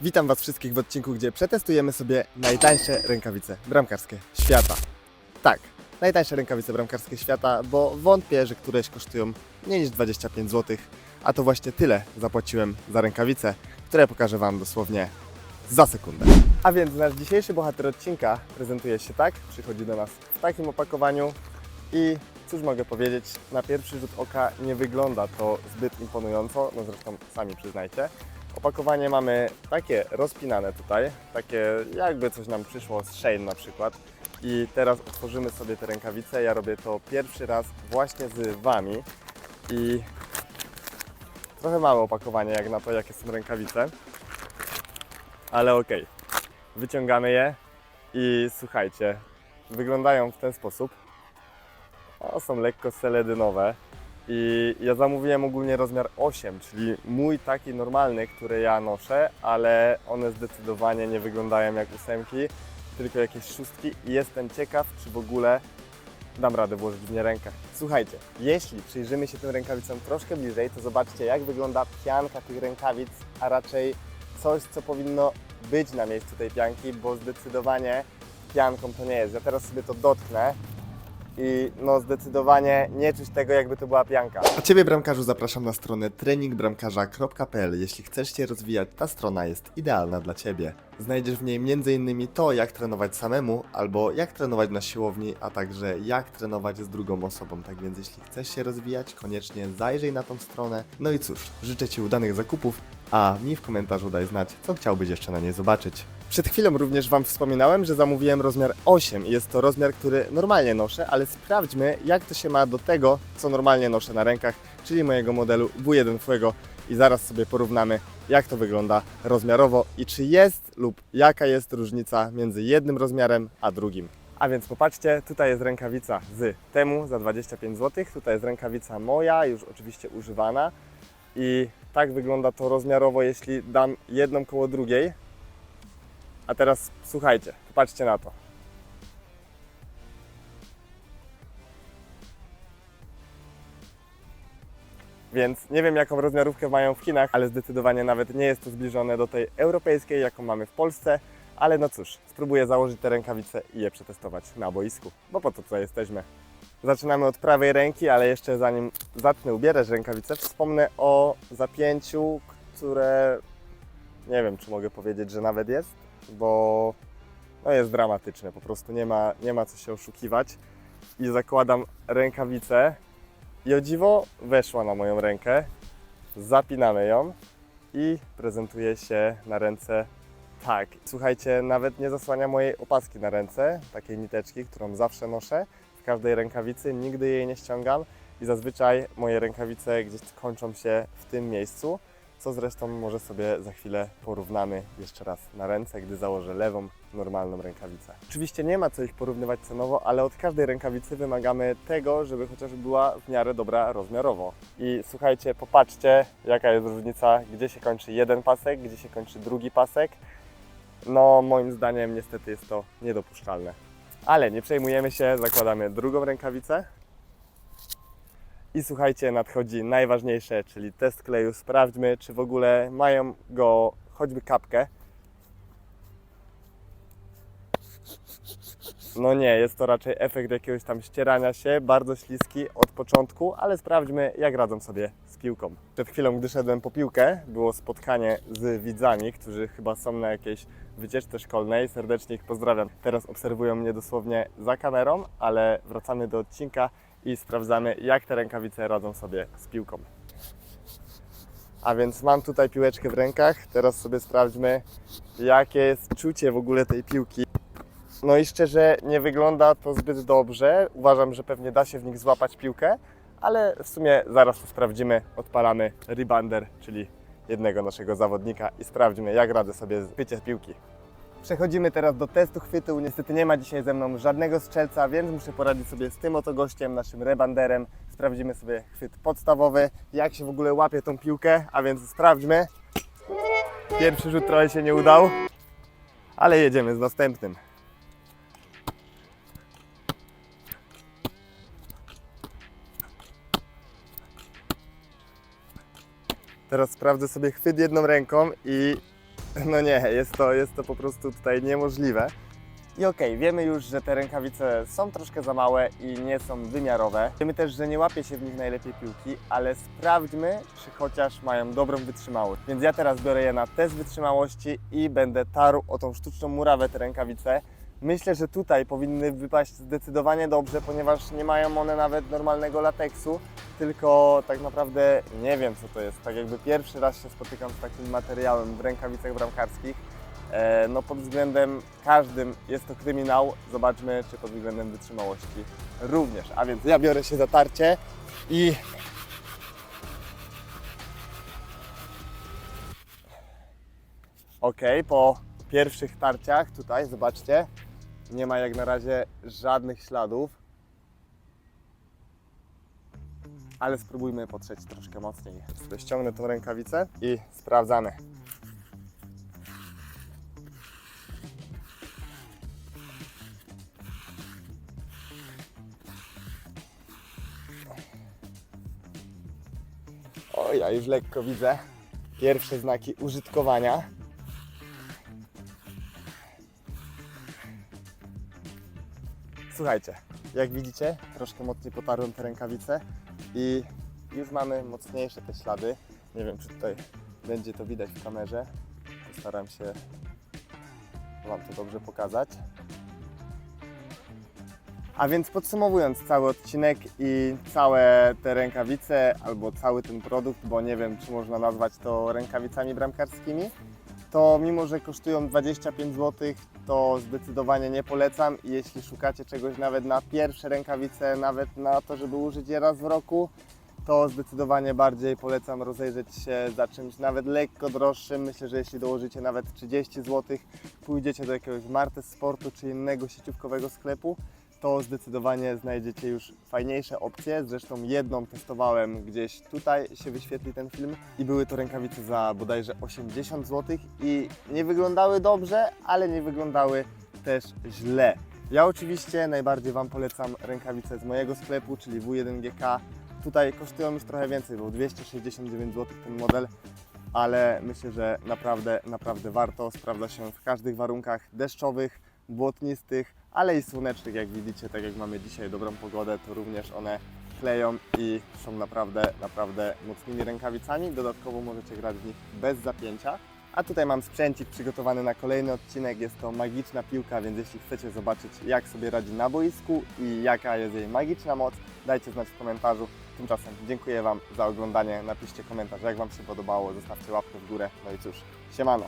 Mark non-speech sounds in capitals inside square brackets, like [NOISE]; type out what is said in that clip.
Witam Was wszystkich w odcinku, gdzie przetestujemy sobie najtańsze rękawice bramkarskie świata. Tak, najtańsze rękawice bramkarskie świata, bo wątpię, że któreś kosztują mniej niż 25 zł, a to właśnie tyle zapłaciłem za rękawice, które pokażę Wam dosłownie za sekundę. A więc nasz dzisiejszy bohater odcinka prezentuje się tak, przychodzi do nas w takim opakowaniu i cóż mogę powiedzieć, na pierwszy rzut oka nie wygląda to zbyt imponująco, no zresztą sami przyznajcie. Opakowanie mamy takie rozpinane tutaj, takie jakby coś nam przyszło z Shane na przykład. I teraz otworzymy sobie te rękawice. Ja robię to pierwszy raz właśnie z Wami i trochę małe opakowanie jak na to, jakie są rękawice, ale okej. Wyciągamy je i słuchajcie, wyglądają w ten sposób. O, są lekko seledynowe. I ja zamówiłem ogólnie rozmiar 8, czyli mój taki normalny, który ja noszę, ale one zdecydowanie nie wyglądają jak ósemki, tylko jakieś szóstki i jestem ciekaw, czy w ogóle dam radę włożyć w nie rękę. Słuchajcie, jeśli przyjrzymy się tym rękawicom troszkę bliżej, to zobaczcie jak wygląda pianka tych rękawic, a raczej coś, co powinno być na miejscu tej pianki, bo zdecydowanie pianką to nie jest. Ja teraz sobie to dotknę i no zdecydowanie nie czuć tego, jakby to była pianka. A Ciebie, bramkarzu, zapraszam na stronę treningbramkarza.pl. Jeśli chcesz się rozwijać, ta strona jest idealna dla Ciebie. Znajdziesz w niej m.in. to, jak trenować samemu, albo jak trenować na siłowni, a także jak trenować z drugą osobą. Tak więc, jeśli chcesz się rozwijać, koniecznie zajrzyj na tą stronę. No i cóż, życzę Ci udanych zakupów, a mi w komentarzu daj znać, co chciałbyś jeszcze na niej zobaczyć. Przed chwilą również Wam wspominałem, że zamówiłem rozmiar 8 i jest to rozmiar, który normalnie noszę, ale sprawdźmy, jak to się ma do tego, co normalnie noszę na rękach, czyli mojego modelu W1 Fuego i zaraz sobie porównamy, jak to wygląda rozmiarowo i czy jest lub jaka jest różnica między jednym rozmiarem a drugim. A więc popatrzcie, tutaj jest rękawica z temu za 25 zł, tutaj jest rękawica moja, już oczywiście używana i tak wygląda to rozmiarowo, jeśli dam jedną koło drugiej. A teraz słuchajcie, popatrzcie na to. Więc nie wiem jaką rozmiarówkę mają w Chinach, ale zdecydowanie nawet nie jest to zbliżone do tej europejskiej, jaką mamy w Polsce. Ale no cóż, spróbuję założyć te rękawice i je przetestować na boisku, bo po to tutaj jesteśmy. Zaczynamy od prawej ręki, ale jeszcze zanim zacznę ubierać rękawice, wspomnę o zapięciu, które nie wiem, czy mogę powiedzieć, że nawet jest, bo no jest dramatyczne, po prostu nie ma, nie ma co się oszukiwać. I zakładam rękawicę i o dziwo weszła na moją rękę, zapinamy ją i prezentuje się na ręce tak. Słuchajcie, nawet nie zasłania mojej opaski na ręce, takiej niteczki, którą zawsze noszę każdej rękawicy, nigdy jej nie ściągam i zazwyczaj moje rękawice gdzieś kończą się w tym miejscu, co zresztą może sobie za chwilę porównamy jeszcze raz na ręce, gdy założę lewą, normalną rękawicę. Oczywiście nie ma co ich porównywać cenowo, ale od każdej rękawicy wymagamy tego, żeby chociaż była w miarę dobra rozmiarowo. I słuchajcie, popatrzcie, jaka jest różnica, gdzie się kończy jeden pasek, gdzie się kończy drugi pasek. No, moim zdaniem niestety jest to niedopuszczalne. Ale nie przejmujemy się, zakładamy drugą rękawicę. I słuchajcie, nadchodzi najważniejsze, czyli test kleju. Sprawdźmy, czy w ogóle mają go choćby kapkę. No nie, jest to raczej efekt jakiegoś tam ścierania się, bardzo śliski od początku, ale sprawdźmy, jak radzą sobie piłką. Przed chwilą, gdy szedłem po piłkę, było spotkanie z widzami, którzy chyba są na jakiejś wycieczce szkolnej. Serdecznie ich pozdrawiam. Teraz obserwują mnie dosłownie za kamerą, ale wracamy do odcinka i sprawdzamy, jak te rękawice radzą sobie z piłką. A więc mam tutaj piłeczkę w rękach. Teraz sobie sprawdźmy, jakie jest czucie w ogóle tej piłki. No i szczerze, nie wygląda to zbyt dobrze. Uważam, że pewnie da się w nich złapać piłkę, ale w sumie zaraz to sprawdzimy. Odpalamy rebander, czyli jednego naszego zawodnika i sprawdźmy, jak radzę sobie z byciem piłki. Przechodzimy teraz do testu chwytu. Niestety nie ma dzisiaj ze mną żadnego strzelca, więc muszę poradzić sobie z tym oto gościem, naszym rebanderem. Sprawdzimy sobie chwyt podstawowy, jak się w ogóle łapie tą piłkę, a więc sprawdźmy. Pierwszy rzut trochę się nie udał, ale jedziemy z następnym. Teraz sprawdzę sobie chwyt jedną ręką i [LAUGHS] No nie, jest to, jest to po prostu tutaj niemożliwe. I okej, wiemy już, że te rękawice są troszkę za małe i nie są wymiarowe. Wiemy też, że nie łapie się w nich najlepiej piłki, ale sprawdźmy, czy chociaż mają dobrą wytrzymałość. Więc ja teraz biorę je na test wytrzymałości i będę tarł o tą sztuczną murawę te rękawice. Myślę, że tutaj powinny wypaść zdecydowanie dobrze, ponieważ nie mają one nawet normalnego lateksu, tylko tak naprawdę nie wiem co to jest. Tak jakby pierwszy raz się spotykam z takim materiałem w rękawicach bramkarskich. E, No pod względem każdym jest to kryminał. Zobaczmy, czy pod względem wytrzymałości również. A więc ja biorę się za tarcie i Ok, po pierwszych tarciach tutaj, zobaczcie, nie ma jak na razie żadnych śladów. Ale spróbujmy potrzeć troszkę mocniej. Ściągnę tą rękawicę i sprawdzamy. O, ja już lekko widzę pierwsze znaki użytkowania. Słuchajcie, jak widzicie, troszkę mocniej potarłem te rękawice i już mamy mocniejsze te ślady. Nie wiem, czy tutaj będzie to widać w kamerze. Postaram się Wam to dobrze pokazać. A więc podsumowując cały odcinek i całe te rękawice, albo cały ten produkt, bo nie wiem, czy można nazwać to rękawicami bramkarskimi, to mimo, że kosztują 25 zł, to zdecydowanie nie polecam i jeśli szukacie czegoś nawet na pierwsze rękawice, nawet na to, żeby użyć je raz w roku, to zdecydowanie bardziej polecam rozejrzeć się za czymś nawet lekko droższym. Myślę, że jeśli dołożycie nawet 30 zł, pójdziecie do jakiegoś Martes Sportu czy innego sieciówkowego sklepu, to zdecydowanie znajdziecie już fajniejsze opcje. Zresztą jedną testowałem gdzieś tutaj się wyświetli ten film i były to rękawice za bodajże 80 zł i nie wyglądały dobrze, ale nie wyglądały też źle. Ja oczywiście najbardziej Wam polecam rękawice z mojego sklepu, czyli W1GK. Tutaj kosztują już trochę więcej, bo 269 zł ten model, ale myślę, że naprawdę, naprawdę warto. Sprawdza się w każdych warunkach deszczowych, błotnistych, ale i słonecznych. Jak widzicie, tak jak mamy dzisiaj dobrą pogodę, to również one kleją i są naprawdę, naprawdę mocnymi rękawicami. Dodatkowo możecie grać w nich bez zapięcia. A tutaj mam sprzęcik przygotowany na kolejny odcinek. Jest to magiczna piłka, więc jeśli chcecie zobaczyć, jak sobie radzi na boisku i jaka jest jej magiczna moc, dajcie znać w komentarzu. Tymczasem dziękuję Wam za oglądanie. Napiszcie komentarz, jak Wam się podobało, zostawcie łapkę w górę. No i cóż, siemano.